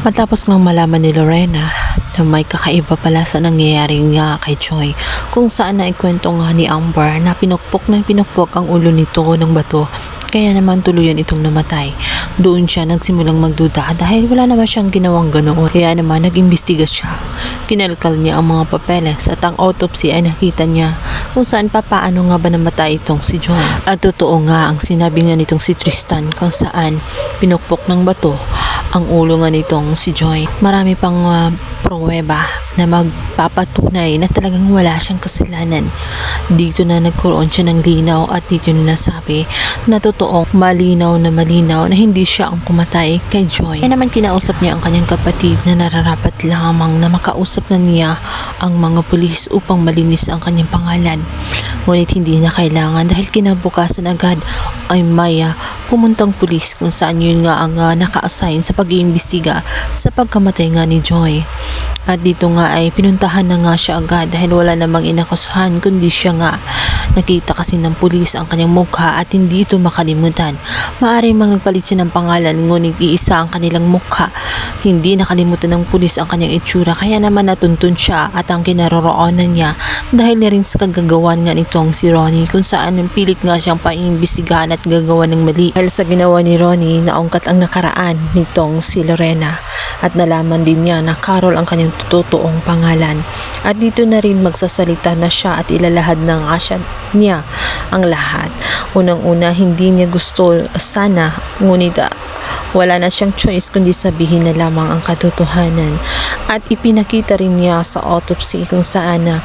Matapos ngang malaman ni Lorena na may kakaiba pala sa nangyayari nga kay Joy kung saan na ikwento nga ni Amber na pinukpok ng pinukpok ang ulo nito ng bato kaya naman tuluyan itong namatay. Doon siya nagsimulang magduda dahil wala naman siyang ginawang ganoon. Kaya naman nag-imbestiga siya. Kinalkal niya ang mga papeles at ang autopsy ay nakita niya kung saan pa paano nga ba namatay itong si Joy. At totoo nga ang sinabi nga nitong si Tristan kung saan pinukpok ng bato ang ulo nga nitong si Joy. Marami pang uh, pruweba na magpapatunay na talagang wala siyang kasalanan. Dito na nagkaroon siya ng linaw at dito nila sabi na totoong malinaw na malinaw na hindi siya ang kumatay kay Joy. Kaya naman kinausap niya ang kanyang kapatid na nararapat lamang na makausap na niya ang mga pulis upang malinis ang kanyang pangalan. Ngunit hindi na kailangan dahil kinabukasan agad ay Maya pumuntang pulis kung saan yun nga ang uh, naka-assign sa pag-iimbestiga sa pagkamatay nga ni Joy. At dito nga ay pinuntahan na nga siya agad dahil wala namang inakusahan kundi siya nga. Nakita kasi ng pulis ang kanyang mukha at hindi ito makalimutan. Maaari mang nagpalit siya ng pangalan ngunit iisa ang kanilang mukha. Hindi nakalimutan ng pulis ang kanyang itsura kaya naman natuntun siya at ang kinaroroonan niya dahil na rin sa kagagawan nga nitong si Ronnie kung saan pilit nga siyang paimbestigahan at gagawa ng mali. Dahil sa ginawa ni Ronnie naungkat ang nakaraan nitong si Lorena at nalaman din niya na Carol ang kanyang totoong pangalan. At dito na rin magsasalita na siya at ilalahad na nga siya niya ang lahat. Unang-una, hindi niya gusto sana, ngunit ah, wala na siyang choice kundi sabihin na lamang ang katotohanan. At ipinakita rin niya sa autopsy kung saan na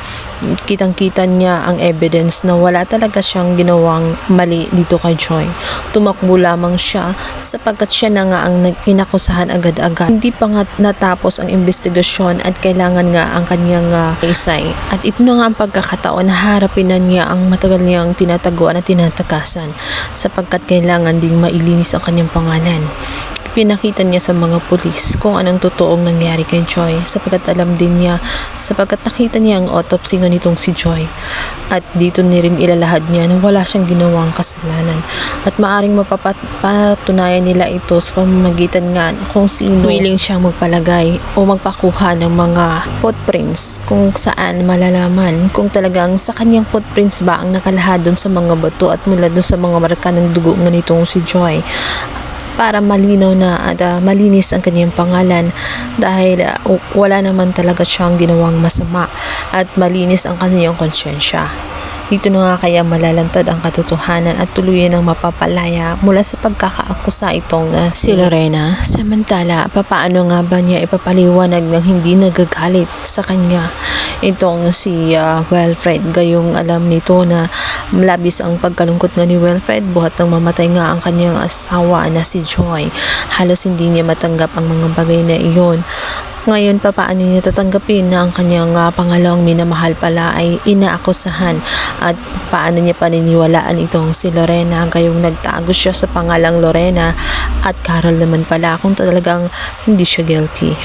kitang-kita niya ang evidence na wala talaga siyang ginawang mali dito kay Joy. Tumakbo lamang siya sapagkat siya na nga ang inakusahan agad-agad. Hindi pa nga natapos ang investigasyon at kailangan nga ang kanyang uh, isay. At ito na nga ang pagkakataon na harapin na niya ang matagal niyang tinataguan at tinatakasan sapagkat kailangan ding mailinis ang kanyang pangalan pinakita niya sa mga pulis kung anong totoong nangyari kay Joy sapagkat alam din niya sapagkat nakita niya ang autopsy nga nitong si Joy. At dito ni rin ilalahad niya na wala siyang ginawang kasalanan. At maaring mapapatunayan nila ito sa pamamagitan nga kung sino willing siyang magpalagay o magpakuha ng mga footprints kung saan malalaman kung talagang sa kanyang footprints ba ang nakalahad dun sa mga bato at mula dun sa mga marka ng dugo nga nitong si Joy para malinaw na at uh, malinis ang kanyang pangalan dahil uh, wala naman talaga siyang ginawang masama at malinis ang kanyang konsyensya. Dito na nga kaya malalantad ang katotohanan at tuluyan ng mapapalaya mula sa pagkakaakusa itong uh, si Lorena. Samantala, papaano nga ba niya ipapaliwanag ng hindi nagagalit sa kanya itong si uh, Wilfred gayong alam nito na labis ang pagkalungkot nga ni Wilfred buhat ng mamatay nga ang kanyang asawa na si Joy. Halos hindi niya matanggap ang mga bagay na iyon. Ngayon pa paano niya tatanggapin na ang kanyang uh, pangalawang minamahal pala ay inaakusahan at paano niya paniniwalaan itong si Lorena gayong nagtago siya sa pangalang Lorena at Carol naman pala kung talagang hindi siya guilty.